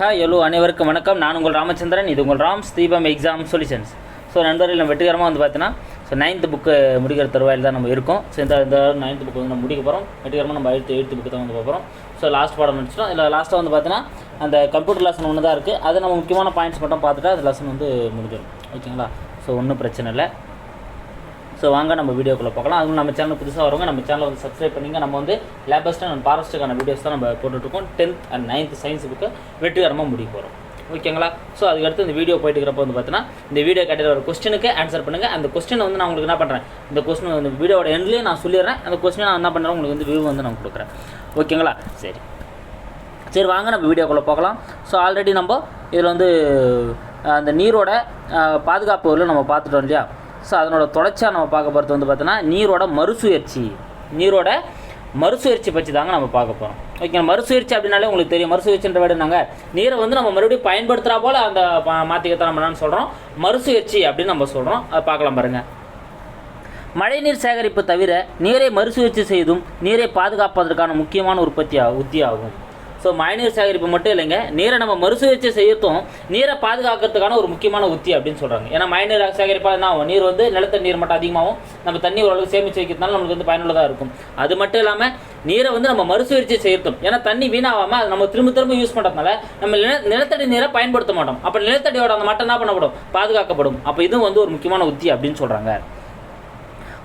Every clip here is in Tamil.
ஹாய் எல்லோ அனைவருக்கும் வணக்கம். நான் உங்கள் ராமச்சந்திரன். இது உங்கள் ராம் தீபம் எக்ஸாம் சொல்யூஷன்ஸ் ஸோ நண்பர்கள் நம்ம வெற்றிகரமாக வந்து பார்த்தீங்கன்னா ஸோ நைன்த் புக்கு முடிக்கிற தருவாயில் தான் நம்ம இருக்கோம். ஸோ இந்த இந்த நைன்த் புக்கு வந்து நம்ம முடிக்க போகிறோம் வெற்றிகரமாக நம்ம எயித்து எயித்து புக்கு தான் வந்து பார்க்குறோம் ஸோ லாஸ்ட் பாடம் முடிச்சிட்டோம். இல்லை லாஸ்ட்டாக வந்து பார்த்தீங்கன்னா அந்த கம்ப்யூட்டர் லெசன் ஒன்று தான் இருக்குது அதை நம்ம முக்கியமான பாயிண்ட்ஸ் மட்டும் பார்த்துட்டா அது லெசன் வந்து முடிஞ்சிடும். ஓகேங்களா? ஸோ ஒன்றும் பிரச்சனை இல்லை. ஸோ வாங்க நம்ம வீடியோக்குள்ளே பார்க்கலாம் அதுவும் நம்ம சேனல் புதுசாக வரவங்க நம்ம சேனலை வந்து சப்ஸ்கிரைப் பண்ணிங்க. நம்ம வந்து லேபஸ்ட் அண்ட் ஃபாரஸ்ட்டுக்கான வீடியோஸ் தான் நம்ம போட்டுட்ருக்கோம். Tenth and ninth science book வெற்றிகரமாக முடிக்க போகிறோம் ஓகேங்களா ஸோ அதுக்கடுத்து இந்த வீடியோ போயிட்டு இருக்கிறப்ப வந்து பார்த்தீங்கன்னா இந்த வீடியோ கேட்டதில் ஒரு கொஸ்டினுக்கு ஆன்சர் பண்ணுங்கள் அந்த கொஸ்டினை வந்து நான் உங்களுக்கு என்ன பண்ணுறேன் இந்த கொஸ்டின் இந்த வீடியோட எண்ட்லேயே நான் சொல்லிடுறேன். அந்த கொஸ்டினை நான் என்ன பண்ணுறேன் உங்களுக்கு வந்து வியூ வந்து நான் கொடுக்குறேன். ஓகேங்களா சரி. சரி வாங்க நம்ம வீடியோக்குள்ளே போகலாம். ஸோ ஆல்ரெடி நம்ம இதில் வந்து அந்த நீரோட அஹ், பாதுகாப்பு நம்ம பார்த்துட்டோம் இல்லையா? ஸோ அதனோட தொடர்ச்சியாக நம்ம பார்க்க போகிறது வந்து பார்த்தோன்னா நீரோட மறுசுழற்சி. நீரோட மறுசுழற்சி பற்றி தாங்க நம்ம பார்க்க போகிறோம் ஓகே மறுசுழற்சி அப்படின்னாலே உங்களுக்கு தெரியும். மறுசுழற்சின்ற வேடு நாங்கள் நீரை வந்து நம்ம மறுபடியும் பயன்படுத்துகிறா போல் அந்த மாற்றிக்கத்தான் நம்ம என்னன்னு சொல்கிறோம் மறுசுழற்சி அப்படின்னு நம்ம சொல்கிறோம் அதை பார்க்கலாம் பாருங்கள் மழைநீர் சேகரிப்பு தவிர நீரை மறுசுழற்சி செய்தும் நீரை பாதுகாப்பதற்கான முக்கியமான உற்பத்தி ஆ- உத்தி ஆகும் ஸோ மழைநீர் சேகரிப்பு மட்டும் இல்லைங்க. நீரை நம்ம மறுசுழற்சி செய்யறதும் நீரை பாதுகாக்கிறதுக்கான ஒரு முக்கியமான உத்தி அப்படின்னு சொல்கிறாங்க ஏன்னா மழைநீர் சேகரிப்பாக என்ன ஆகும்? நீர் வந்து நிலத்தடி நீர் மட்டும் அதிகமாகவும் நம்ம தண்ணி ஓரளவுக்கு சேமித்து வைக்கிறதுனால நம்மளுக்கு வந்து பயனுள்ளதாக இருக்கும். அது மட்டும் இல்லாமல் நீரை வந்து நம்ம மறுசுழற்சி செய்யறதும் ஏன்னா தண்ணி வீணாகாமல் அதை நம்ம திரும்ப திரும்ப யூஸ் பண்ணுறதுனால நம்ம நில நிலத்தடி நீரை பயன்படுத்த மாட்டோம். அப்போ நிலத்தடியோட அந்த மட்டம் என்ன பண்ணப்படும்? பாதுகாக்கப்படும். அப்போ இதுவும் வந்து ஒரு முக்கியமான உத்தி அப்படின்னு சொல்கிறாங்க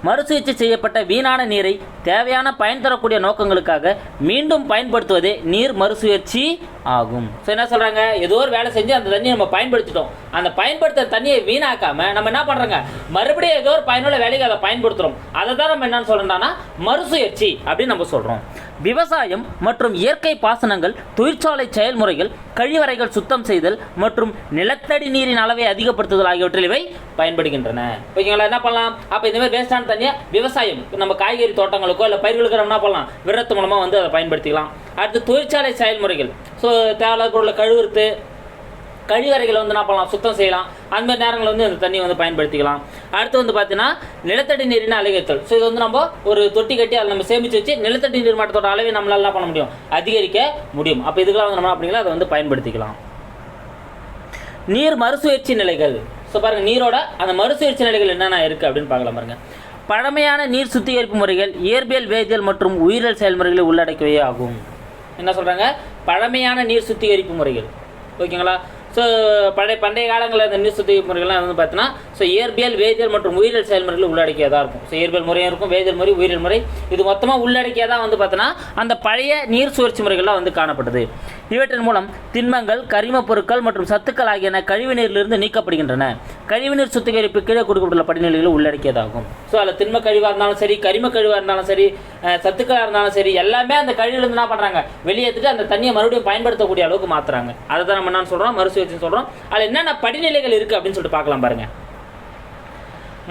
மறுசுழற்சி செய்யப்பட்ட வீணான நீரை தேவையான பயன் தரக்கூடிய நோக்கங்களுக்காக மீண்டும் பயன்படுத்துவதே நீர் மறுசுழற்சி ஆகும். ஸோ என்ன சொல்கிறாங்க ஏதோ ஒரு வேலை செஞ்சு அந்த தண்ணியை நம்ம பயன்படுத்திட்டோம். அந்த பயன்படுத்துகிற தண்ணியை வீணாக்காம நம்ம என்ன பண்ணுறாங்க மறுபடியும் ஏதோ ஒரு பயனுள்ள வேலைக்கு அதை பயன்படுத்துகிறோம் அதை தான் நம்ம என்னன்னு சொல்கிறோம்னா மறுசுயற்சி அப்படின்னு நம்ம சொல்கிறோம் விவசாயம் மற்றும் இயற்கை பாசனங்கள் தொழிற்சாலை செயல்முறைகள் கழிவறைகள் சுத்தம் செய்தல் மற்றும் நிலத்தடி நீரின் அளவை அதிகப்படுத்துதல் ஆகியவற்றில் இவை பயன்படுகின்றன. ஓகேங்களா? என்ன பண்ணலாம்? அப்போ இந்த மாதிரி வேஸ்டான தண்ணியை விவசாயம் நம்ம காய்கறி தோட்டங்களுக்கோ இல்லை பயிர்களுக்கோ நம்ம என்ன பண்ணலாம்? விரத்து மூலமாக வந்து அதை பயன்படுத்திக்கலாம். அடுத்து தொழிற்சாலை செயல்முறைகள். ஸோ தேவையில்லாத பொருளை கழுவுறது கழிவறைகளை வந்து என்ன பண்ணலாம்? சுத்தம் செய்யலாம். அந்த மாதிரி நேரங்களில் வந்து இந்த தண்ணி வந்து பயன்படுத்திக்கலாம். அடுத்து வந்து பார்த்தீங்கன்னா நிலத்தடி நீரின் அலைகத்தல் ஸோ இது வந்து நம்ம ஒரு தொட்டி கட்டி அதை நம்ம சேமித்து வச்சு நிலத்தடி நீர் மட்டத்தோட அளவை நம்மளால் என்ன பண்ண முடியும்? அதிகரிக்க முடியும். அப்போ இதுக்கெல்லாம் வந்து நம்ம அப்படிங்களா அதை வந்து பயன்படுத்திக்கலாம். நீர் மறுசுழற்சி நிலைகள். ஸோ பாருங்கள் நீரோட அந்த மறுசுழற்சி நிலைகள் என்னென்ன இருக்குது அப்படின்னு பார்க்கலாம் பாருங்கள் பழமையான நீர் சுத்திகரிப்பு முறைகள் இயற்பியல் வேதியியல் மற்றும் உயிரியல் செயல்முறைகளை உள்ளடக்கியவே ஆகும். என்ன சொல்கிறாங்க பழமையான நீர் சுத்திகரிப்பு முறைகள். ஓகேங்களா? ஸோ பழைய பண்டைய காலங்களில் இந்த நீர் சுத்திகரிப்பு முறைகள்லாம் வந்து பார்த்தீங்கன்னா ஸோ இயற்பியல் வேதியியல் மற்றும் உயிரியல் செயல்முறைகள் உள்ளடக்கியதாக இருக்கும். ஸோ இயற்பியல் முறையும் இருக்கும் வேதியியல் முறை உயிரியல் முறை இது மொத்தமாக உள்ளடக்கியதாக வந்து பார்த்தீங்கன்னா அந்த பழைய நீர் சுழற்சி முறைகள்லாம் வந்து காணப்பட்டது இவற்றின் மூலம் திண்மங்கள் கரிமப் பொருட்கள் மற்றும் சத்துக்கள் ஆகியன கழிவுநீரிலிருந்து நீக்கப்படுகின்றன. கழிவுநீர் சுத்திகரிப்பு கீழே கொடுக்கப்பட்டுள்ள படிநிலைகளை உள்ளடக்கியதாகும். ஸோ அதில் திண்ம கழிவாக இருந்தாலும் சரி கரிம கழிவாக இருந்தாலும் சரி சத்துக்களாக இருந்தாலும் சரி எல்லாமே அந்த கழிவுலேருந்து என்ன பண்ணுறாங்க வெளியேற்றிட்டு அந்த தண்ணியை மறுபடியும் பயன்படுத்தக்கூடிய அளவுக்கு மாற்றுறாங்க அதை தான் நம்ம என்ன சொல்கிறோம் மறுசுழற்சி சொல்கிறோம் அதில் என்னென்ன படிநிலைகள் இருக்குது அப்படின்னு சொல்லிட்டு பார்க்கலாம் பாருங்கள்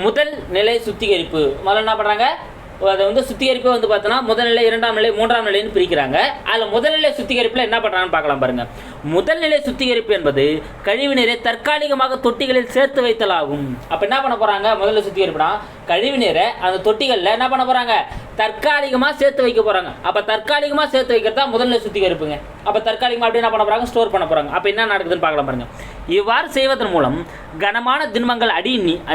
முதல் நிலை சுத்திகரிப்பு. முதல்ல என்ன பண்ணுறாங்க அதை வந்து சுத்திகரிப்பை வந்து பார்த்தோன்னா முதல் நிலை இரண்டாம் நிலை மூன்றாம் நிலைன்னு பிரிக்கிறாங்க. அதில் முதல்நிலை சுத்திகரிப்பில் என்ன பண்ணுறாங்கன்னு பார்க்கலாம் பாருங்கள் முதல் நிலை சுத்திகரிப்பு என்பது கழிவு நீரை தற்காலிகமாக தொட்டிகளில் சேர்த்து வைத்தல் ஆகும் அப்போ என்ன பண்ண போகிறாங்க முதல்ல சுத்திகரிப்புனா கழிவு நீரை அந்த தொட்டிகளில் என்ன பண்ண போகிறாங்க தற்காலிகமாக சேர்த்து வைக்க போகிறாங்க அப்போ தற்காலிகமாக சேர்த்து வைக்கிறது தான் முதல்நிலை சுத்திகரிப்புங்க. அப்போ தற்காலிகமாக அப்படி என்ன பண்ண போகிறாங்க ஸ்டோர் பண்ண போகிறாங்க அப்போ என்ன நடக்குதுன்னு பார்க்கலாம் பாருங்கள் இவ்வாறு செய்வதன் மூலம் கனமான திண்மங்கள் அடி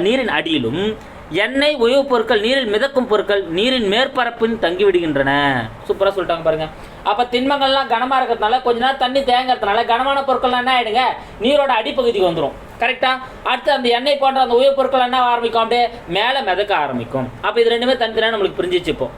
நீரின் அடியிலும் எண்ணெய் உயவுப் பொருட்கள் நீரில் மிதக்கும் பொருட்கள் நீரின் மேற்பரப்பில் தங்கிவிடுகின்றன. சூப்பராக சொல்லிட்டாங்க பாருங்க. அப்போ திண்மங்கள்லாம் கனமாக இருக்கிறதுனால கொஞ்ச நேரம் தண்ணி தேங்கிறதுனால கனமான பொருட்கள்லாம் என்ன ஆகிடுங்க நீரோட அடிப்பகுதிக்கு வந்துடும் கரெக்டா அடுத்து அந்த எண்ணெய் போன்ற அந்த உயவுப் பொருட்கள் என்ன ஆரம்பிக்கும்? அப்படியே மேலே மிதக்க ஆரம்பிக்கும். அப்போ இது ரெண்டுமே தனித்தனியாக நம்மளுக்கு பிரிஞ்சிச்சு இப்போ.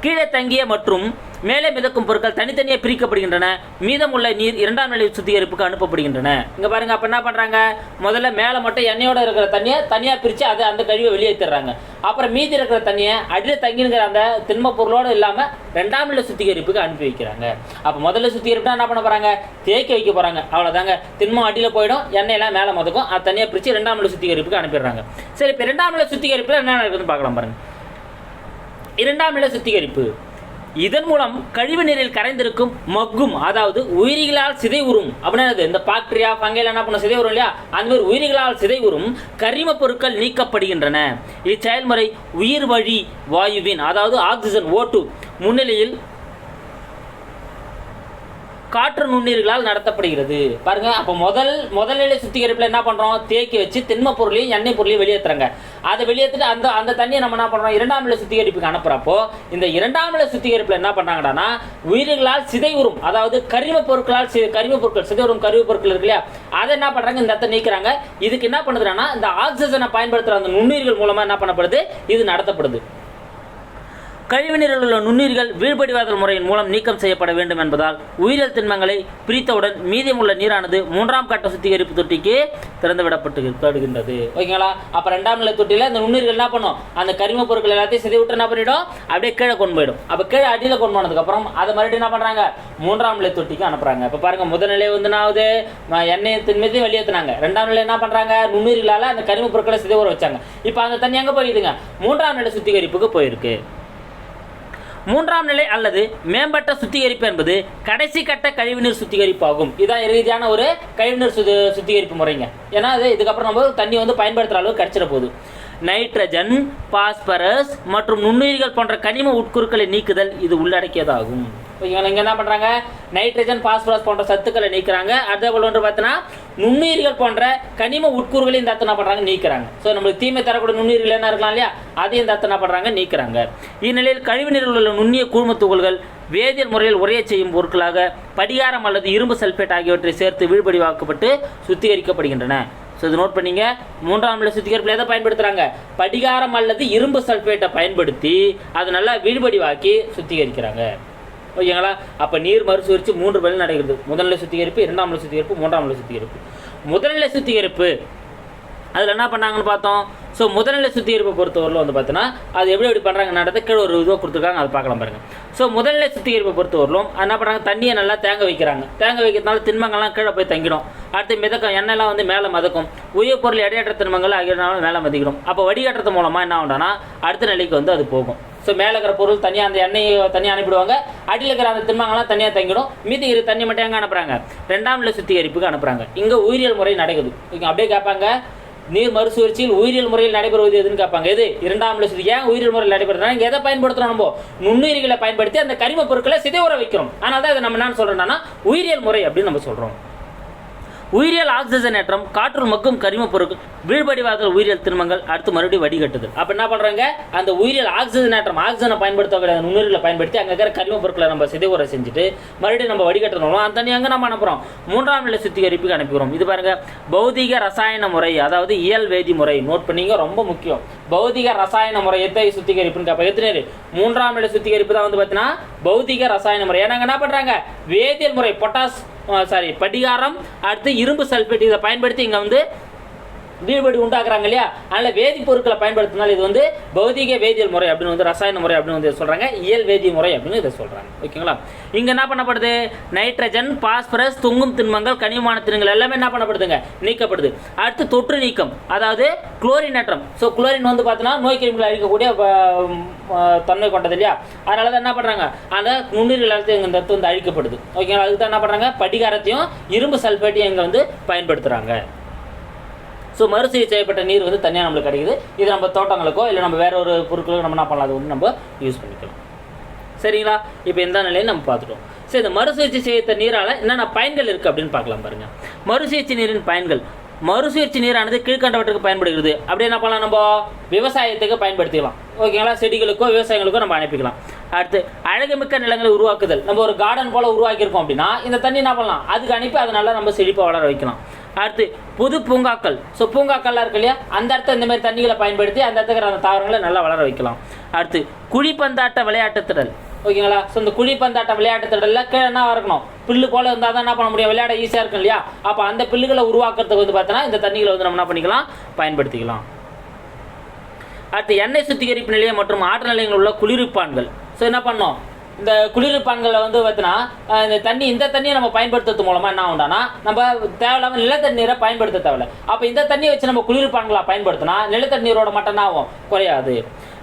கீழே தங்கிய மற்றும் மேலே மிதக்கும் பொருட்கள் தனித்தனியாக பிரிக்கப்படுகின்றன. மீதமுள்ள நீர் இரண்டாம் நிலை சுத்திகரிப்புக்கு அனுப்பப்படுகின்றன. இங்கே பாருங்க அப்போ என்ன பண்ணுறாங்க முதல்ல மேலே மட்டும் எண்ணெயோடு இருக்கிற தண்ணியை தனியாக பிரித்து அதை அந்த கழிவை வெளியேற்றிடுறாங்க அப்புறம் மீதி இருக்கிற தண்ணியை அடியில் தங்கினுங்கிற அந்த திண்ம பொருளோடு இல்லாமல் ரெண்டாம் நிலை சுத்திகரிப்புக்கு அனுப்பி வைக்கிறாங்க. அப்போ முதல்ல சுத்திகரிப்புனா என்ன பண்ண போகிறாங்க தேக்கி வைக்க போகிறாங்க அவ்வளோதாங்க திண்மம் அடியில் போயிடும் எண்ணெயெல்லாம் மேலே மதக்கும். அது தனியாக பிரித்து ரெண்டாம் நிலை சுத்திகரிப்புக்கு அனுப்பிடுறாங்க. சரி இப்போ ரெண்டாம் நிலை சுத்திகரிப்பில் என்ன நடக்குதுன்னு பார்க்கலாம் பாருங்கள் இரண்டாம் நிலை சுத்திகரிப்பு. இதன் மூலம் கழிவு நீரில் கரைந்திருக்கும் மக்கும் அதாவது உயிரிகளால் சிதைவுறும் அப்படின்னா என்னது? இந்த பாக்டீரியா பங்கையில் என்ன பண்ண சிதைவுறும் இல்லையா அந்த மாதிரி உயிரிகளால் சிதைவுறும் கரிம பொருட்கள் நீக்கப்படுகின்றன இச்செயல்முறை உயிர் வழி வாயுவின் அதாவது ஆக்சிஜன் ஓட்டு முன்னிலையில் காற்று நுண்ணீர்களால் நடத்தப்படுகிறது. பாருங்க அப்போ முதல் முதல் நிலை சுத்திகரிப்பில் என்ன பண்ணுறோம் தேக்கி வச்சு திண்ம பொருளையும் எண்ணெய் பொருளையும் வெளியேற்றுறாங்க அதை வெளியேற்றிட்டு அந்த அந்த தண்ணியை நம்ம என்ன பண்ணுறோம் இரண்டாம் நிலை சுத்திகரிப்புக்கு அனுப்புறப்போ இந்த இரண்டாம் நிலை சுத்திகரிப்பில் என்ன பண்ணாங்கன்னா உயிர்களால் சிதைவுறும் அதாவது கரிம பொருட்களால் சி- கரிம பொருட்கள் சிதைவுறும் கரிம பொருட்கள் இருக்கு இல்லையா? அதை என்ன பண்ணுறாங்க இந்த இடத்த நீக்கிறாங்க. இதுக்கு என்ன பண்ணுதுன்னா இந்த ஆக்சிஜனை பயன்படுத்துகிற அந்த நுண்ணுயிர்கள் மூலமாக என்ன பண்ணப்படுது? இது நடத்தப்படுது. கழிவுநீரில் உள்ள நுண்ணுயிர்கள் வீழ்படிவாதல் முறையின் மூலம் நீக்கம் செய்யப்பட வேண்டும் என்பதால் உயிரியல் திண்மங்களை பிரித்தவுடன் மீதமுள்ள நீரானது மூன்றாம் கட்ட சுத்திகரிப்பு தொட்டிக்கு திறந்து விடப்பட்டு ஓகேங்களா? அப்ப ரெண்டாம் நிலை தொட்டியில இந்த நுண்ணுயிர்கள் என்ன பண்ணும்? அந்த கரிம பொருட்கள் எல்லாத்தையும் சிதை விட்டு என்ன பண்ணிடும்? அப்படியே கீழே கொண்டு போயிடும். அப்ப கீழே அடியில் கொண்டு போனதுக்கு அப்புறம் அதை மறுபடியும் என்ன பண்றாங்க? மூன்றாம் நிலை தொட்டிக்கு அனுப்புறாங்க. இப்ப பாருங்க முதல் நிலை வந்து என்ன ஆகுது? ம- எண்ணெய் திண்மத்தை வெளியேற்றினாங்க ரெண்டாம் நிலை என்ன பண்றாங்க? நுண்ணுயிர்களால் அந்த கரிம பொருட்களை சிதைவுற வச்சாங்க. இப்ப அந்த தண்ணி எங்க போயிடுதுங்க? மூன்றாம் நிலை சுத்திகரிப்புக்கு போயிருக்கு. மூன்றாம் நிலை அல்லது மேம்பட்ட சுத்திகரிப்பு என்பது கடைசி கட்ட கழிவுநீர் சுத்திகரிப்பு ஆகும் இதான் ரீதியான ஒரு கழிவுநீர் சுத்தி சுத்திகரிப்பு முறைங்க. ஏன்னா அது இதுக்கப்புறம் நம்ம தண்ணி வந்து பயன்படுத்துகிற அளவுக்கு கிடைச்சிட போகுது. நைட்ரஜன் பாஸ்பரஸ் மற்றும் நுண்ணுயிர்கள் போன்ற கனிம உட்குறுக்களை நீக்குதல் இது உள்ளடக்கியதாகும். ஓகேங்களா இங்கே என்ன பண்ணுறாங்க நைட்ரஜன் பாஸ்பரஸ் போன்ற சத்துக்களை நீக்கிறாங்க. அதே போல் ஒன்று பார்த்தீங்கன்னா நுண்ணுயிர்கள் போன்ற கனிம உட்கூறுகளையும் இந்த இடத்துல என்ன பண்ணுறாங்க நீக்கிறாங்க. ஸோ நம்மளுக்கு தீமை தரக்கூடிய நுண்ணுயிர்கள் என்ன இருக்கலாம் இல்லையா? அதையும் இந்த இடத்துல என்ன பண்ணுறாங்க நீக்கிறாங்க. இந்நிலையில் கழிவுநீரில் உள்ள நுண்ணிய கூழ்ம துகள்கள் வேதியியல் முறையில் உரைய செய்யும் பொருட்களாக படிகாரம் அல்லது இரும்பு சல்பேட் ஆகியவற்றை சேர்த்து வீழ்படிவாக்கப்பட்டு சுத்திகரிக்கப்படுகின்றன. ஸோ இது நோட் பண்ணிங்க. மூன்றாம் நிலை சுத்திகரிப்பில் எதை பயன்படுத்துகிறாங்க படிகாரம் அல்லது இரும்பு சல்பேட்டை பயன்படுத்தி அதை நல்லா வீழ்படிவாக்கி சுத்திகரிக்கிறாங்க. ஓகேங்களா? அப்போ நீர் மறுசுழற்சி மூன்று வழி நடக்கிறது. முதல்நிலை சுத்திகரிப்பு இரண்டாம் நிலை சுத்திகரிப்பு மூன்றாம் நிலை சுத்திகரிப்பு. முதல்நிலை சுத்திகரிப்பு அதில் என்ன பண்ணாங்கன்னு பார்த்தோம்? ஸோ முதல்நிலை சுத்திகரிப்பை பொறுத்தவரையில் வந்து பார்த்தீங்கன்னா அது எப்படி எப்படி பண்ணுறாங்க கீழே ஒரு இதுவாக கொடுத்துருக்காங்க. அதை பார்க்கலாம் பாருங்க. ஸோ முதல்நிலை சுத்திகரிப்பை பொறுத்தவரையிலும் அது என்ன பண்ணுறாங்க தண்ணியை நல்லா தேங்க வைக்கிறாங்க. தேங்க வைக்கிறதுனால திண்மங்கள்லாம் கீழே போய் தங்கிடும். அடுத்து மிதக்கும். எண்ணெய்லாம் வந்து மேலே மதக்கும். உயிர் பொருள் எடையற்ற திண்மங்கள் ஆகியனால மேலே மதிக்கிடும் அப்போ வடிகட்டுறது மூலமாக என்ன ஆகும்னா அடுத்த நிலைக்கு வந்து அது போகும். ஸோ மேலே இருக்கிற பொருள் தனியாக அந்த எண்ணெயை தனியாக அனுப்பிடுவாங்க. அடியில் இருக்கிற அந்த திண்மங்கள்லாம் தனியாக தங்கிடும். மீதி இரு தண்ணி மட்டும் எங்கே அனுப்புகிறாங்க ரெண்டாம் நிலை சுத்திகரிப்புக்கு அனுப்புகிறாங்க இங்கே உயிரியல் முறை நடக்குது. இங்கே அப்படியே கேட்பாங்க நீர் மறுசுழற்சியில் உயிரியல் முறையில் நடைபெறுவது எதுன்னு கேட்பாங்க. எது? இரண்டாம் நிலை சுத்தி. ஏன் உயிரியல் முறையில் நடைபெறுதுனா இங்கே எதை பயன்படுத்துகிறோம் நம்ம? நுண்ணுயிரிகளை பயன்படுத்தி அந்த கரிம பொருட்களை சிதைவுற வைக்கிறோம். ஆனால் தான் இதை நம்ம என்ன சொல்கிறோம்னா உயிரியல் முறை அப்படின்னு நம்ம சொல்கிறோம் உயிரியல் ஆக்சிஜனேற்றம் காற்று மக்கும் கரிம பொருட்கள் வீழ்படிவாதல் உயிரியல் திருமங்கள் அடுத்து மறுபடியும் வடிகட்டுதல் அப்போ என்ன பண்ணுறாங்க அந்த உயிரியல் ஆக்சிஜனேற்றம் ஆக்சிஜனை பயன்படுத்தக்கூடிய அந்த நுண்ணுயிரிகளை பயன்படுத்தி அங்கே இருக்கிற கரிம பொருட்களை நம்ம சிதைவுரை செஞ்சுட்டு மறுபடியும் நம்ம வடிகட்டணும் அந்த தண்ணி அங்கே நம்ம அனுப்புகிறோம் மூன்றாம் நிலை சுத்திகரிப்புக்கு அனுப்புகிறோம் இது பாருங்க பௌதிக ரசாயன முறை அதாவது இயல் வேதி முறை. நோட் பண்ணிங்க ரொம்ப முக்கியம். பௌதிக ரசாயன முறை எத்தை சுத்திகரிப்புன்னு கேட்போம் எத்தனை மூன்றாம் நிலை சுத்திகரிப்பு தான் வந்து பார்த்தீங்கன்னா பௌதிக ரசாயன முறை. ஏன்னா என்ன பண்ணுறாங்க வேதியியல் முறை பொட்டாஸ் சாரி படிகாரம் அடுத்து இரும்பு சல்பேட் இதை பயன்படுத்தி இங்கே வந்து வீடுபடி உண்டாக்குறாங்க இல்லையா? அதனால் வேதிப்பொருட்களை பயன்படுத்தினால் இது வந்து பௌதிக வேதியியல் முறை அப்படின்னு வந்து ரசாயன முறை அப்படின்னு வந்து சொல்கிறாங்க இயல் வேதி முறை அப்படின்னு இதை சொல்கிறாங்க ஓகேங்களா? இங்கே என்ன பண்ணப்படுது? நைட்ரஜன் பாஸ்பரஸ் தொங்கும் திண்மங்கள் கனிமான திண்மங்கள் எல்லாமே என்ன பண்ணப்படுதுங்க? நீக்கப்படுது. அடுத்து தொற்று நீக்கம் அதாவது குளோரின் ஏற்றம் ஸோ குளோரின் வந்து பார்த்தீங்கன்னா நோய் கிருமிகள் அழிக்கக்கூடிய தன்மை கொண்டது இல்லையா? அதனால தான் என்ன பண்ணுறாங்க அந்த நுண்ணுயிர் எல்லாத்தையும் இந்த இடத்துல வந்து அழிக்கப்படுது. ஓகேங்களா? அதுக்கு தான் என்ன பண்ணுறாங்க படிகாரத்தையும் இரும்பு சல்பேட்டையும் இங்கே வந்து பயன்படுத்துகிறாங்க ஸோ மறுசீர் செய்யப்பட்ட நீர் வந்து தனியாக நம்மளுக்கு கிடைக்குது. இது நம்ம தோட்டங்களுக்கோ இல்லை நம்ம வேற ஒரு பொருட்களுக்கோ நம்ம என்ன பண்ணலாம்? அது வந்து நம்ம யூஸ் பண்ணிக்கலாம். சரிங்களா? இப்போ எந்த நிலையை நம்ம பார்த்துட்டோம். சரி இந்த மறுசுழற்சி செய்த நீரால் என்னென்ன பயன்கள் இருக்குது அப்படின்னு பார்க்கலாம் பாருங்கள் மறுசுழற்சி நீரின் பயன்கள். மறுசுழற்சி நீரானது கீழ்கண்டவற்றுக்கு பயன்படுகிறது. அப்படி என்ன பண்ணலாம் நம்ம? விவசாயத்துக்கு பயன்படுத்திக்கலாம். ஓகேங்களா? செடிகளுக்கோ விவசாயங்களுக்கோ நம்ம அனுப்பிக்கலாம். அடுத்து அழகுமிக்க நிலங்களை உருவாக்குதல். நம்ம ஒரு கார்டன் போல் உருவாக்கியிருக்கோம் அப்படின்னா இந்த தண்ணி என்ன பண்ணலாம்? அதுக்கு அனுப்பி அதை நல்லா நம்ம செழிப்பாக வளர வைக்கலாம். அடுத்து புது பூங்காக்கள். ஸோ பூங்காக்கள்லாம் இருக்கு இல்லையா? அந்த இடத்த இந்த மாதிரி தண்ணிகளை பயன்படுத்தி அந்த இடத்துக்கு அந்த தாவரங்களை நல்லா வளர வைக்கலாம். அடுத்து குழிப்பந்தாட்ட விளையாட்டு திடல். ஓகேங்களா? ஸோ இந்த குழிப்பந்தாட்ட விளையாட்டு திடலில் கீழே என்ன இருக்கணும் புல்லு போல் இருந்தால் தான் என்ன பண்ண முடியும்? விளையாட ஈஸியாக இருக்கும் இல்லையா? அப்போ அந்த புல்லுகளை உருவாக்குறதுக்கு வந்து பார்த்தோன்னா இந்த தண்ணிகளை வந்து நம்ம என்ன பண்ணிக்கலாம்? பயன்படுத்திக்கலாம். அடுத்து எண்ணெய் சுத்திகரிப்பு நிலையம் மற்றும் ஆற்று நிலையங்களில் உள்ள குளிர்ப்பான்கள் ஸோ என்ன பண்ணோம் இந்த குளிர்விப்பான்களை வந்து பார்த்தினா இந்த தண்ணி இந்த தண்ணியை நம்ம பயன்படுத்துறது மூலமாக என்ன ஆகும்னா நம்ம தேவையில்லாமல் நிலத்தண்ணீரை பயன்படுத்த தேவையில்ல. அப்போ இந்த தண்ணியை வச்சு நம்ம குளிர்பான்களாக பயன்படுத்தினா நிலத்தண்ணீரோட மட்டும் ஆகும் குறையாது.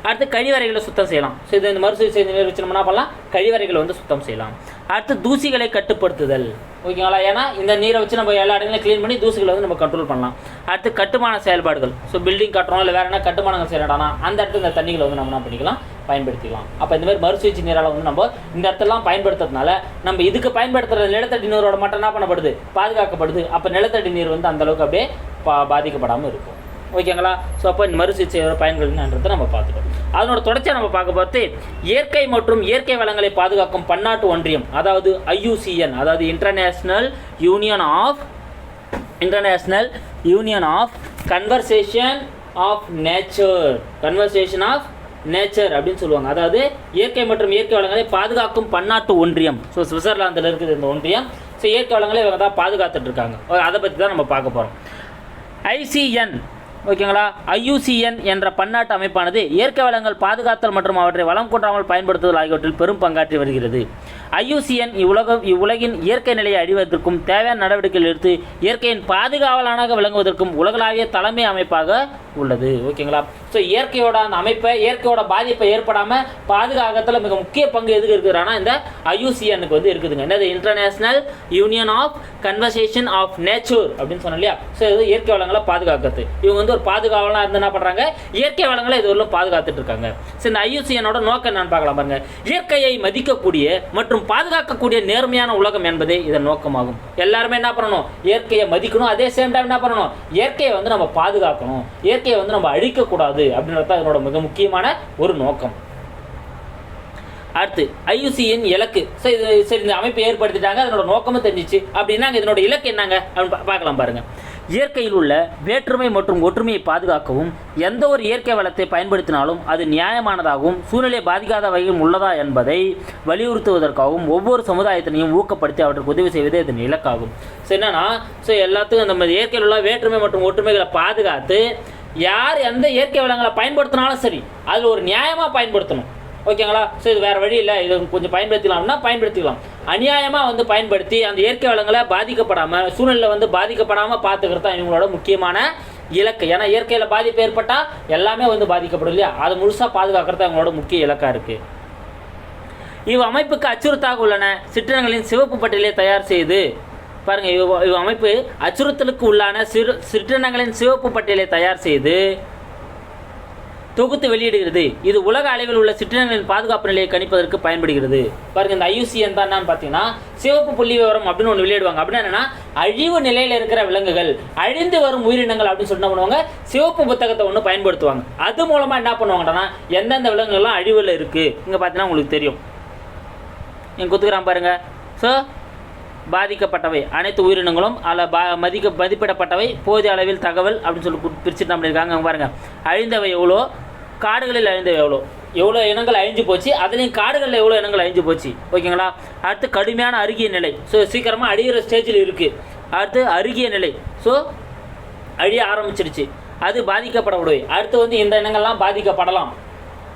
அடுத்து கழிவறைகளை சுத்தம் செய்யலாம். ஸோ இது இந்த மறுசுழற்சி செய்த நீர் வச்சு நம்ம என்ன பண்ணலாம்? கழிவறைகளை வந்து சுத்தம் செய்யலாம். அடுத்து தூசிகளை கட்டுப்படுத்துதல். ஓகேங்களா? ஏன்னா இந்த நீரை வச்சு நம்ம எல்லா இடங்களையும் க்ளீன் பண்ணி தூசிகளை வந்து நம்ம கண்ட்ரோல் பண்ணலாம். அடுத்து கட்டுமான செயல்பாடுகள். ஸோ பில்டிங் கட்டுறோம் இல்லை வேறு என்ன கட்டுமானங்கள் செய்யறானா அந்த இடத்துல இந்த தண்ணிகளை வந்து நம்ம என்ன பண்ணிக்கலாம்? பயன்படுத்திக்கலாம் அப்போ இந்த மாதிரி மறுசுழற்சி நீரால் வந்து நம்ம இந்த இடத்தெல்லாம் பயன்படுத்துறதுனால நம்ம இதுக்கு பயன்படுத்துகிற நிலத்தடி நீரோட மட்டும் என்ன பண்ணப்படுது? பாதுகாக்கப்படுது. அப்போ நிலத்தடி நீர் வந்து அந்தளவுக்கு அப்படியே பா பாதிக்கப்படாமல் இருக்கும். ஓகேங்களா? ஸோ அப்போ இந்த மறுசுழற்சியோட பயன்கள் என்னன்றதை நம்ம பார்த்துக்கோம் அதனோட தொடர்ச்சியாக நம்ம பார்க்க பார்த்து இயற்கை மற்றும் இயற்கை வளங்களை பாதுகாக்கும் பன்னாட்டு ஒன்றியம் அதாவது ஐயூசிஎன் அதாவது international union of international union of conversation of nature conversation of nature அப்படின்னு சொல்லுவாங்க. அதாவது இயற்கை மற்றும் இயற்கை வளங்களை பாதுகாக்கும் பன்னாட்டு ஒன்றியம். ஸோ சுவிட்சர்லாந்தில் இருக்குது இந்த ஒன்றியம். ஸோ இயற்கை வளங்களை இவங்க தான் பாதுகாத்துட்டு இருக்காங்க அதை பற்றி தான் நம்ம பார்க்க போகிறோம் ஐசிஎன் ஓகேங்களா? ஐயூசிஎன் என்ற பன்னாட்டு அமைப்பானது இயற்கை வளங்கள் பாதுகாத்தல் மற்றும் அவற்றை வளம் கொண்டாமல் பயன்படுத்துதல் ஆகியவற்றில் பெரும் பங்காற்றி வருகிறது. ஐயூசிஎன் இவ்வுலகம் இவ்வுலகின் இயற்கை நிலையை அழிவதற்கும் தேவையான நடவடிக்கைகள் எடுத்து இயற்கையின் பாதுகாவலானாக விளங்குவதற்கும் உலகளாவிய தலைமை அமைப்பாக உள்ளது. ஓகேங்களா? ஸோ இயற்கையோட அந்த அமைப்பை இயற்கையோட பாதிப்பை ஏற்படாமல் பாதுகாக்கத்தில் மிக முக்கிய பங்கு எதுக்கு இருக்குதுன்னா இந்த ஐயூசிஎனுக்கு வந்து இருக்குதுங்க. என்னது? International union of conversation of nature அப்படின்னு சொன்னோம் இல்லையா? ஸோ இது இயற்கை வளங்களை பாதுகாக்கிறது. இவங்க வந்து ஒரு பாதுகாவலாக இருந்து என்ன பண்ணுறாங்க இயற்கை வளங்களை இது வரலும் பாதுகாத்துட்டு இருக்காங்க. ஸோ இந்த ஐயூசிஎனோட நோக்கம் என்னன்னு பார்க்கலாம் பாருங்க. இயற்கையை மதிக்கக்கூடிய மற்றும் பாதுகாக்கக்கூடிய நேர்மையான உலகம் என்பதே இதன் நோக்கமாகும். எல்லாருமே என்ன பண்ணணும்? இயற்கையை மதிக்கணும். அதே சேம் டைம் என்ன பண்ணணும்? இயற்கையை வந்து நம்ம பாதுகாக்கணும். இயற்கையை வந்து நம்ம அழிக்கக்கூடாது அப்படின்றது தான் இதனோட மிக முக்கியமான ஒரு நோக்கம். அடுத்து ஐயூசியின் இலக்கு. சரி இது சரி இந்த அமைப்பு ஏற்படுத்திட்டாங்க. அதனோட நோக்கமும் தெரிஞ்சிச்சு. அப்படின்னா இதனோட இலக்கு என்னங்க? அப்படின்னு பார்க்கலாம் பாருங்க. இயற்கையில் உள்ள வேற்றுமை மற்றும் ஒற்றுமையை பாதுகாக்கவும் எந்த ஒரு இயற்கை வளத்தை பயன்படுத்தினாலும் அது நியாயமானதாகவும் சூழ்நிலையை பாதிக்காத வகையில் உள்ளதா என்பதை வலியுறுத்துவதற்காகவும் ஒவ்வொரு சமுதாயத்தினையும் ஊக்கப்படுத்தி அவற்றுக்கு உதவி செய்வதே இதன் இலக்காகும். ஸோ என்னன்னா ஸோ எல்லாத்துக்கும் நம்ம இயற்கையில் உள்ள வேற்றுமை மற்றும் ஒற்றுமைகளை பாதுகாத்து யார் எந்த இயற்கை வளங்களை பயன்படுத்தினாலும் சரி அதில் ஒரு நியாயமாக பயன்படுத்தணும். ஓகேங்களா? ஸோ இது வேறு வழி இல்லை. இது கொஞ்சம் பயன்படுத்திக்கலாம்னா பயன்படுத்திக்கலாம். அநியாயமாக வந்து பயன்படுத்தி அந்த இயற்கை வளங்களை பாதிக்கப்படாமல் சூழ்நிலை வந்து பாதிக்கப்படாமல் பார்த்துக்கிறது தான் இவங்களோட முக்கியமான இலக்கு. ஏன்னா இயற்கையில் பாதிப்பு ஏற்பட்டால் எல்லாமே வந்து பாதிக்கப்படும் இல்லையா? அதை முழுசாக பாதுகாக்கிறது அவங்களோட முக்கிய இலக்காக இருக்குது இவ் அமைப்புக்கு அச்சுறுத்தாக உள்ளன. சிற்றினங்களின் சிவப்பு பட்டியலை தயார் செய்து பாருங்க இவ் இவ் அமைப்பு அச்சுறுத்தலுக்கு உள்ளான சிறு சிற்றினங்களின் சிவப்பு பட்டியலை தயார் செய்து தொகுத்து வெளியிடுகிறது. இது உலக அளவில் உள்ள சிற்றினங்களின் பாதுகாப்பு நிலையை கணிப்பதற்கு பயன்படுகிறது. பாருங்க இந்த ஐயூசிஎன் தான் என்னன்னு பார்த்தீங்கன்னா சிவப்பு புள்ளி விவரம் அப்படின்னு ஒன்று வெளியிடுவாங்க. அப்படின்னா என்னன்னா அழிவு நிலையில் இருக்கிற விலங்குகள் அழிந்து வரும் உயிரினங்கள் அப்படின்னு சொல்லி என்ன பண்ணுவாங்க? சிவப்பு புத்தகத்தை ஒன்று பயன்படுத்துவாங்க. அது மூலமாக என்ன பண்ணுவாங்கன்னா எந்தெந்த விலங்குகள்லாம் அழிவில் இருக்குது இங்கே பார்த்தீங்கன்னா உங்களுக்கு தெரியும். நீங்கள் குத்துக்கிறான் பாருங்க. ஸோ பாதிக்கப்பட்டவை. அனைத்து உயிரினங்களும் அதில் பா மதிக்க மதிப்பிடப்பட்டவை. போதிய அளவில் தகவல் அப்படின்னு சொல்லி பிரிச்சுட்டு நம்ம இருக்காங்க அழிந்தவை எவ்வளோ? காடுகளில் அழிந்தவை எவ்வளோ? எவ்வளோ இனங்கள் அழிஞ்சு போச்சு? அதுலேயும் காடுகளில் எவ்வளோ இனங்கள் அழிஞ்சு போச்சு? ஓகேங்களா? அடுத்து கடுமையான அருகிய நிலை. ஸோ சீக்கிரமாக அழிகிற ஸ்டேஜில் இருக்குது அடுத்து அருகிய நிலை. ஸோ அழிய ஆரம்பிச்சிருச்சு. அது பாதிக்கப்படவில்லை. அடுத்து வந்து இந்த இனங்கள்லாம் பாதிக்கப்படலாம்.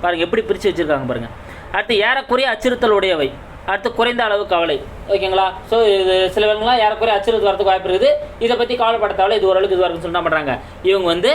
பாருங்கள் எப்படி பிரித்து வச்சுருக்காங்க பாருங்கள் அடுத்து ஏறக்குறைய அச்சுறுத்தல் உடையவை. அடுத்து குறைந்த அளவு கவலை. ஓகேங்களா? ஸோ இது சில விலங்குலாம் அச்சுறுத்து வரதுக்கு வாய்ப்பு இருக்குது. இதை பற்றி கவலைப்பட தேவையில்ல இது ஓரளவுக்கு இதுவாக இருக்குன்னு சொல்ல பண்ணுறாங்க இவங்க வந்து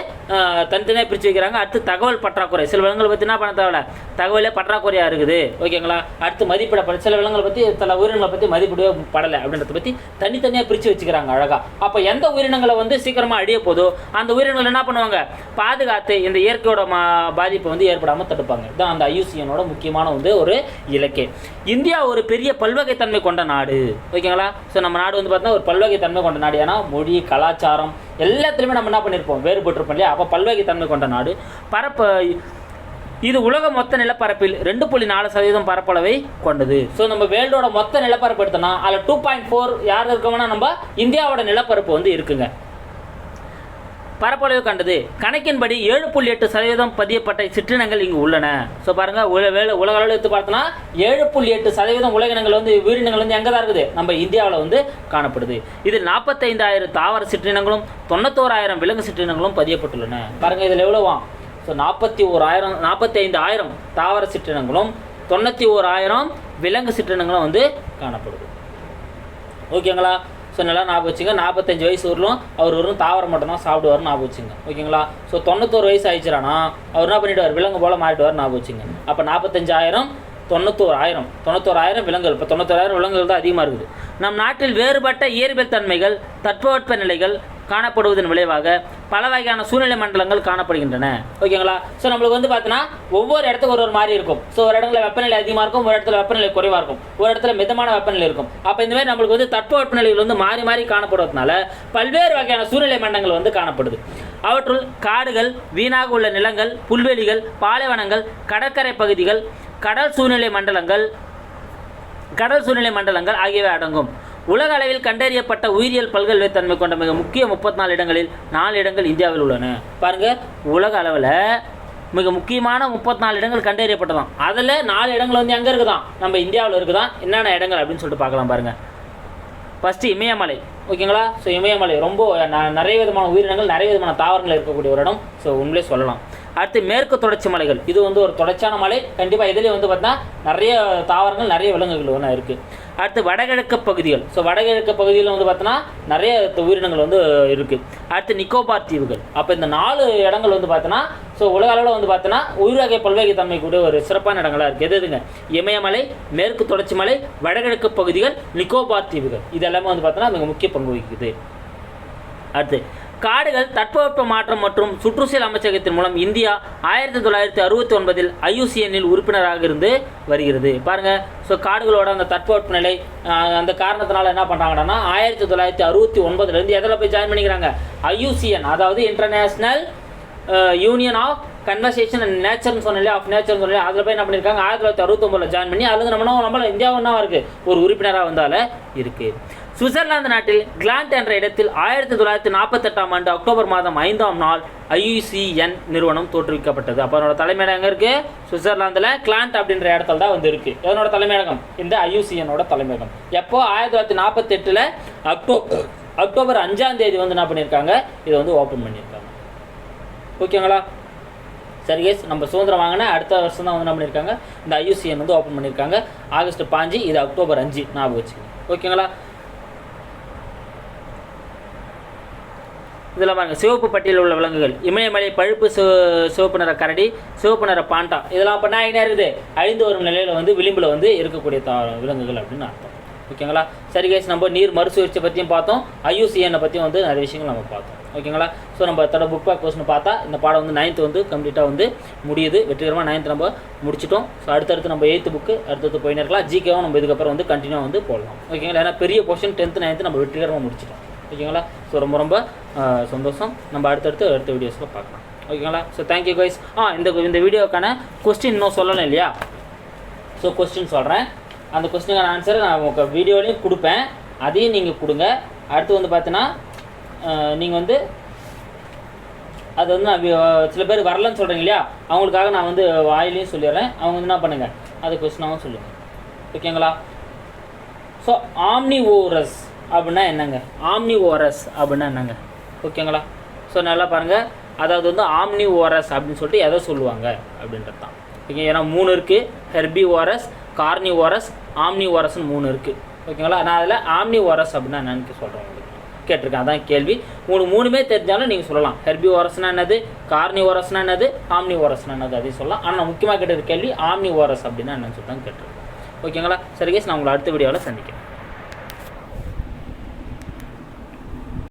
தனித்தனியாக பிரித்து வைக்கிறாங்க. அடுத்து தகவல் பற்றாக்குறை. சில விலங்குகளை பற்றி என்ன பண்ண தேவையில்ல? தகவலே பற்றாக்குறையாக இருக்குது. ஓகேங்களா? அடுத்து மதிப்பிடப்பட சில விலங்குகளை பற்றி சில உயிரினங்களை பற்றி மதிப்பிடவே படலை அப்படின்றத பற்றி தனித்தனியாக பிரித்து வச்சுக்கிறாங்க அழகாக அப்போ எந்த உயிரினங்களை வந்து சீக்கிரமாக அழிய போதோ அந்த உயிரினங்கள் என்ன பண்ணுவாங்க? பாதுகாத்து இந்த இயற்கையோட மா பாதிப்பை வந்து ஏற்படாமல் தடுப்பாங்க. இதுதான் அந்த ஐயூசியனோட முக்கியமான வந்து ஒரு இலக்கே. இந்தியா ஒரு பெரிய பல்வகைத்தன்மை கொண்ட நாடு. ஓகேங்களா? ஸோ நம்ம நாடு வந்து பார்த்தீங்கன்னா ஒரு பல்வகைத்தன்மை கொண்ட நாடு. ஏன்னா மொழி கலாச்சாரம் எல்லாத்துலேயுமே நம்ம என்ன பண்ணியிருப்போம் வேறுபட்டிருப்போம் இல்லையா? அப்போ பல்வகைத்தன்மை கொண்ட நாடு. பரப்ப இது உலக மொத்த நிலப்பரப்பில் ரெண்டு புள்ளி நாலு சதவீதம் பரப்பளவை கொண்டது. ஸோ நம்ம வேர்ல்டோட மொத்த நிலப்பரப்பு எடுத்தோம்னா அதில் டூ பாயிண்ட் ஃபோர் யார் இருக்கோம்னா நம்ம இந்தியாவோட நிலப்பரப்பு வந்து இருக்குங்க. பரப்பளவு கண்டது. கணக்கின்படி ஏழு புள்ளி எட்டு சதவீதம் பதியப்பட்ட சிற்றினங்கள் இங்கு உள்ளன. ஸோ பாருங்க உல- வேலை உலக அளவில் எடுத்து பார்த்தோம்னா ஏழு புள்ளி எட்டு சதவீதம் உலகினங்கள் வந்து உயிரினங்கள் வந்து எங்கே தான் இருக்குது? நம்ம இந்தியாவில் வந்து காணப்படுது. இதில் நாற்பத்தைந்தாயிரம் தாவர சிற்றினங்களும் தொண்ணூத்தோராயிரம் விலங்கு சிற்றினங்களும் பதியப்பட்டுள்ளன. பாருங்க இதில் எவ்வளோவா ஸோ நாற்பத்தி ஓராயிரம் நாற்பத்தைந்து ஆயிரம் தாவர சிற்றினங்களும் தொண்ணூற்றி ஓராயிரம் விலங்கு சிற்றினங்களும் வந்து காணப்படுது. ஓகேங்களா ஸோ நல்லா ஞாபகம் வச்சுங்க. நாற்பத்தஞ்சு வயசு வரலும் அவர் வரும் தாவரம் மட்டும் தான் சாப்பிடுவார் ஞாபகம் வச்சுங்க. ஓகேங்களா? ஸோ தொண்ணூத்தோரு வயசு ஆயிடுச்சுறானா அவர் என்ன பண்ணிவிடுவார் விலங்கு போல் மாறிடுவார் ஞாபகம் வச்சுங்க. அப்போ நாற்பத்தஞ்சாயிரம் தொண்ணூத்தோராயிரம் தொண்ணூத்தோராயிரம் விலங்குகள். இப்போ தொண்ணூத்தோராயிரம் விலங்குகள் தான் அதிகமாக இருக்குது. நம் நாட்டில் வேறுபட்ட இயற்பியல் தன்மைகள் தட்பவெட்ப நிலைகள் காணப்படுவதன் விளைவாக பல வகையான சூழ்நிலை மண்டலங்கள் காணப்படுகின்றன. ஓகேங்களா? ஸோ நம்மளுக்கு வந்து பார்த்தீங்கன்னா ஒவ்வொரு இடத்துக்கு ஒரு ஒரு மாதிரி இருக்கும். ஸோ ஒரு இடத்துல வெப்பநிலை அதிகமாக இருக்கும் ஒரு இடத்துல வெப்பநிலை குறைவாக இருக்கும். ஒரு இடத்துல மிதமான வெப்பநிலை இருக்கும். அப்போ இந்த மாதிரி நம்மளுக்கு வந்து தட்பவெப்பநிலைகள் வந்து மாறி மாறி காணப்படுவதனால பல்வேறு வகையான சூழ்நிலை மண்டலங்கள் வந்து காணப்படுது. அவற்றுள் காடுகள் வீணாக உள்ள நிலங்கள் புல்வெளிகள் பாலைவனங்கள் கடற்கரை பகுதிகள் கடல் சூழ்நிலை மண்டலங்கள் கடல் சூழ்நிலை மண்டலங்கள் ஆகியவை அடங்கும். உலக அளவில் கண்டறியப்பட்ட உயிரியல் பல்கலைத்தன்மை கொண்ட மிக முக்கிய முப்பத்தி நாலு இடங்களில் நாலு இடங்கள் இந்தியாவில் உள்ளன. பாருங்கள் உலக அளவில் மிக முக்கியமான முப்பத்தி நாலு இடங்கள் கண்டறியப்பட்டதான் அதில் நாலு இடங்கள் வந்து எங்கே இருக்குதான் நம்ம இந்தியாவில் இருக்குதான் என்னென்ன இடங்கள் அப்படின்னு சொல்லிட்டு பார்க்கலாம் பாருங்கள் ஃபஸ்ட்டு இமயமலை. ஓகேங்களா? ஸோ இமயமலை ரொம்ப நிறைய விதமான உயிரினங்கள் நிறைய விதமான தாவரங்கள் இருக்கக்கூடிய ஒரு இடம். ஸோ உண்மையிலே சொல்லலாம். அடுத்து மேற்கு தொடர்ச்சி மலைகள். இது வந்து ஒரு தொடர்ச்சியான மலை. கண்டிப்பாக இதிலே வந்து பார்த்தா நிறைய தாவரங்கள் நிறைய விலங்குகள் ஒன்று இருக்குது அடுத்து வடகிழக்கு பகுதிகள். ஸோ வடகிழக்கு பகுதியில் வந்து பார்த்தோன்னா நிறைய உயிரினங்கள் வந்து இருக்குது அடுத்து நிக்கோபார் தீவுகள். அப்போ இந்த நாலு இடங்கள் வந்து பார்த்தோன்னா ஸோ உலக அளவில் வந்து பார்த்தோன்னா உயிர்வகை பல்வகை தன்மை கூடிய ஒரு சிறப்பான இடங்களாக இருக்குது எது எதுங்க? இமயமலை மேற்கு தொடர்ச்சி மலை வடகிழக்கு பகுதிகள் நிக்கோபார் தீவுகள். இது எல்லாமே வந்து பார்த்தோன்னா மிக முக்கிய பங்கு வகிக்குது. அடுத்து காடுகள் தட்பவெப்ப மாற்றம் மற்றும் சுற்றுச்சூழல் அமைச்சகத்தின் மூலம் இந்தியா ஆயிரத்தி தொள்ளாயிரத்தி அறுபத்தி ஒன்பதில் ஐயூசிஎனில் உறுப்பினராக இருந்து வருகிறது. பாருங்க ஸோ காடுகளோட அந்த தட்பவெப்ப நிலை அந்த காரணத்தினால என்ன பண்ணுறாங்கன்னா ஆயிரத்தி தொள்ளாயிரத்தி அறுபத்தி ஒன்பதுலேருந்து எதில் போய் ஜாயின் பண்ணிக்கிறாங்க? ஐயூசிஎன் அதாவது international union of conversation and நேச்சர்னு சொன்னாலே ஆஃப் நேச்சர்னு சொன்னாலே அதில் போய் என்ன பண்ணியிருக்காங்க ஆயிரத்தி தொள்ளாயிரத்தி அறுபத்தொம்பதில் ஜாயின் பண்ணி அதில் நம்ம நம்மள இந்தியாவும் என்ன இருக்குது ஒரு உறுப்பினராக வந்தால இருக்குது சுவிட்சர்லாந்து நாட்டில் கிளாண்ட் என்ற இடத்தில் ஆயிரத்தி தொள்ளாயிரத்தி நாற்பத்தெட்டாம் ஆண்டு அக்டோபர் மாதம் ஐந்தாம் நாள் ஐயுசிஎன் நிறுவனம் தோற்றுவிக்கப்பட்டது. அப்போ அதனோட தலைமையிடம் எங்கே இருக்குது சுவிட்சர்லாந்தில் கிளாண்ட் அப்படின்ற இடத்துல தான் வந்து இருக்குது இதனோட தலைமையகம்? இந்த ஐயுசிஎனோட தலைமையகம். எப்போ? ஆயிரத்தி தொள்ளாயிரத்தி நாற்பத்தெட்டில் அக்டோ அக்டோபர் அஞ்சாம் தேதி வந்து என்ன பண்ணியிருக்காங்க இதை வந்து ஓப்பன் பண்ணியிருக்காங்க ஓகேங்களா? சரி கேஸ் நம்ம சுதந்திரம் வாங்கின அடுத்த வருஷம் தான் வந்து என்ன பண்ணியிருக்காங்க இந்த ஐயூசிஎன் வந்து ஓப்பன் பண்ணியிருக்காங்க ஆகஸ்ட் பாஞ்சு இது அக்டோபர் அஞ்சு. ஞாபகம் வச்சுக்கோங்க ஓகேங்களா? இதில் பாருங்க சிவப்பு பட்டியலில் உள்ள விலங்குகள். இமயமலை பழுப்பு சிவப்பு நிற கரடி சிவப்பு நிற பாண்டா. இதெல்லாம் இப்போ என்ன இருக்குது? அழிந்து வரும் நிலையில் வந்து விளிம்பில் வந்து இருக்கக்கூடிய தா விலங்குகள் அப்படின்னு அர்த்தம். ஓகேங்களா? சரி கேஸ் நம்ம நீர் மறுசுழற்சி பற்றியும் பார்த்தோம். ஐயூசிஎனை பற்றியும் வந்து நிறைய விஷயங்கள் நம்ம பார்த்தோம். ஓகேங்களா? ஸோ நம்ம தட புக் பேக் கொஸ்டின் பார்த்தா இந்த பாடம் வந்து நைன்த்து வந்து கம்ப்ளீட்டாக வந்து முடியுது. வெற்றிகரமாக நைன்த் நம்ம முடிச்சிட்டோம். ஸோ அடுத்தடுத்து நம்ம எயித்து புக்கு அடுத்தடுத்து போயின்னு இருக்கலாம். ஜிகேவும் நம்ம இதுக்கப்புறம் வந்து கண்டினியூ வந்து போடலாம். ஓகேங்களா? ஏன்னா பெரிய கொஸ்டின் டென்த்து நைன்த்து நம்ம வெற்றிகரமாக முடிச்சிட்டோம். ஓகேங்களா? ஸோ ரொம்ப ரொம்ப சந்தோஷம். நம்ம அடுத்தடுத்து அடுத்த வீடியோஸில் பார்க்கலாம். ஓகேங்களா? ஸோ தேங்க்யூ கைஸ் ஆ இந்த இந்த வீடியோக்கான கொஸ்டின் இன்னும் சொல்லணும் இல்லையா? ஸோ கொஸ்டின் சொல்கிறேன் அந்த கொஸ்டினுக்கான ஆன்சரை நான் உங்கள் வீடியோலையும் கொடுப்பேன். அதையும் நீங்கள் கொடுங்க. அடுத்து வந்து பார்த்தீங்கன்னா நீங்கள் வந்து அது வந்து நான் சில பேர் வரலன்னு சொல்கிறீங்க இல்லையா? அவங்களுக்காக நான் வந்து வாயிலையும் சொல்லிடுறேன். அவங்க வந்து என்ன பண்ணுங்கள் அது கொஸ்டினாகவும் சொல்லுங்கள் ஓகேங்களா ஸோ ஆம்னி ஓரஸ் அப்படின்னா என்னங்க? ஆம்னி ஓரஸ் அப்படின்னா என்னங்க? ஓகேங்களா ஸோ நல்லா பாருங்கள் அதாவது வந்து ஆம்னி ஓரஸ் அப்படின்னு சொல்லிட்டு எதை சொல்லுவாங்க? அப்படின்றது தான் ஓகே ஏன்னா மூணு இருக்குது ஹெர்பி ஓரஸ் கார்னி ஓரஸ் ஆம்னி ஓரஸ்னு மூணு இருக்குது ஓகேங்களா நான் அதில் ஆம்னி ஓரஸ் அப்படின்னா என்னன்னு சொல்கிறேன் கேட்டிருக்கேன். அதான் கேள்வி. உங்களுக்கு மூணுமே தெரிஞ்சாலும் நீங்கள் சொல்லலாம். ஹெர்பி ஓரஸ்னா என்னது? கார்னி ஓரஸ்னா என்னது? ஆம்னி ஓரஸ்னா என்னது? அதையும் சொல்லலாம். ஆனால் முக்கியமாக கேட்டது கேள்வி ஆம்னி ஓரஸ் அப்படின்னா என்னன்னு சொல்லி தான் கேட்டிருக்கேன். ஓகேங்களா சரி கேஸ் நான் உங்களை அடுத்த வீடியோவில் சந்திக்கிறேன்.